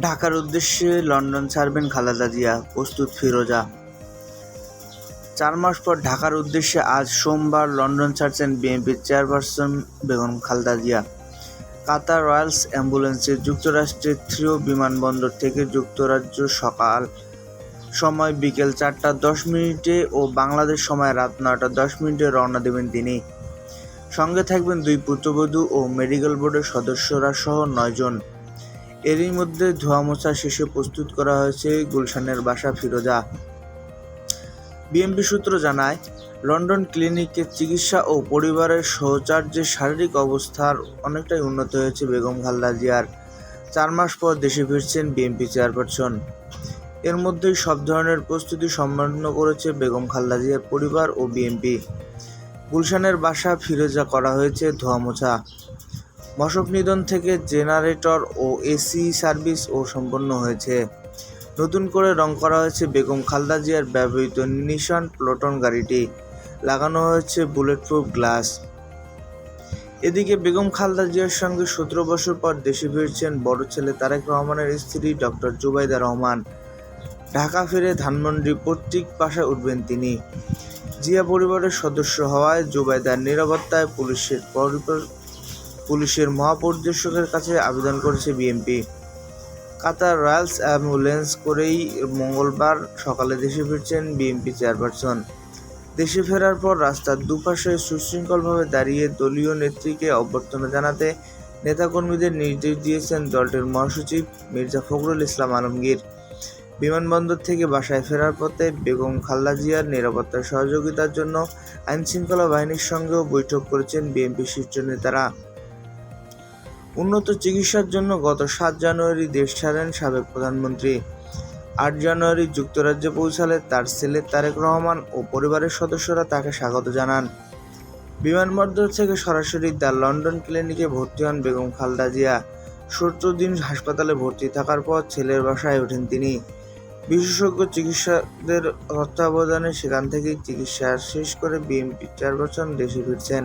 ঢাকার উদ্দেশ্যে লন্ডন ছাড়বেন খালেদা জিয়া, প্রস্তুত ফিরোজা। চার মাস পর ঢাকার উদ্দেশ্যে আজ সোমবার লন্ডন ছাড়ছেন বিএনপির chairperson Begum Khaleda Zia. Qatar royals অ্যাম্বুলেন্সে যুক্তরাষ্ট্রের থ্রিও বিমানবন্দর থেকে যুক্তরাজ্য সকাল সময় বিকেল চারটা দশ মিনিটে ও বাংলাদেশ সময় রাত নয়টা দশ মিনিটে রওনা দেবেন তিনি। সঙ্গে থাকবেন দুই পুত্রবধূ ও মেডিকেল বোর্ডের সদস্যরা সহ নয়জন। এরই মধ্যে ধোয়া মোছা শেষে প্রস্তুত করা হয়েছে গুলশানের বাসা ফিরোজা। বিএমপি সূত্র জানায়, লন্ডন ক্লিনিকে চিকিৎসা ও পরিবারের সহচার্যের শারীরিক অবস্থার অনেকটাই উন্নত হয়েছে বেগম খালেদা জিয়ার। চার মাস পর দেশে ফিরছেন বিএনপি চেয়ারপারসন। এর মধ্যেই সব ধরনের প্রস্তুতি সম্পন্ন করেছে বেগম খালেদা জিয়ার পরিবার ও বিএনপি গুলশানের বাসা ফিরোজা করা হয়েছে ধোয়া মোছা মশক নিধন থেকে জেনারেটর ও এসি সার্ভিসও সম্পন্ন হয়েছে। নতুন করে রং করা হয়েছে বেগম খালদা জিয়ার ব্যবহৃত নিশান প্লটন গাড়িটি। লাগানো হয়েছে বুলেট প্রুফ গ্লাস। এদিকে বেগম খালদা জিয়ার সঙ্গে সতেরো বছর পর দেশে ফিরছেন বড় ছেলে তারেক রহমানের স্ত্রী ডক্টর জুবাইদা রহমান। ঢাকা ফিরে ধানমন্ডি পৈতৃক বাসায় উঠবেন তিনি। জিয়া পরিবারের সদস্য হওয়ায় জুবাইদার নিরাপত্তায় পুলিশের পুলিশের মহাপরিদর্শকের কাছে আবেদন করেছে বিএনপি। কাতার রয়্যালস অ্যাম্বুলেন্স করেই মঙ্গলবার সকালে দেশে ফিরছেন বিএনপি চেয়ারপারসন। দেশে ফেরার পর রাস্তার দুপাশে সুশৃঙ্খলভাবে দাঁড়িয়ে দলীয় নেত্রীকে অভ্যর্থনা জানাতে নেতাকর্মীদের নির্দেশ দিয়েছেন দলটির মহাসচিব মির্জা ফখরুল ইসলাম আলমগীর। বিমানবন্দর থেকে বাসায় ফেরার পথে বেগম খালেদা জিয়ার নিরাপত্তার সহযোগিতার জন্য আইনশৃঙ্খলা বাহিনীর সঙ্গেও বৈঠক করেছেন বিএনপি শীর্ষ নেতারা। উন্নত চিকিৎসার জন্য গত সাত জানুয়ারি দেশ ছাড়েন সাবেক প্রধানমন্ত্রী। আট জানুয়ারি যুক্তরাজ্যে পৌঁছালে তার ছেলে তারেক রহমান ও পরিবারের সদস্যরা তাকে স্বাগত জানান। বিমানবন্দর থেকে সরাসরি দ্য লন্ডন ক্লিনিকে ভর্তি হন বেগম খালদা জিয়া। সত্তর দিন হাসপাতালে ভর্তি থাকার পর ছেলের বাসায় ওঠেন তিনি। বিশেষজ্ঞ চিকিৎসকদের তত্ত্বাবধানে সেখান থেকেই চিকিৎসা শেষ করে বিএনপি চেয়ারপারসন দেশে ফিরছেন।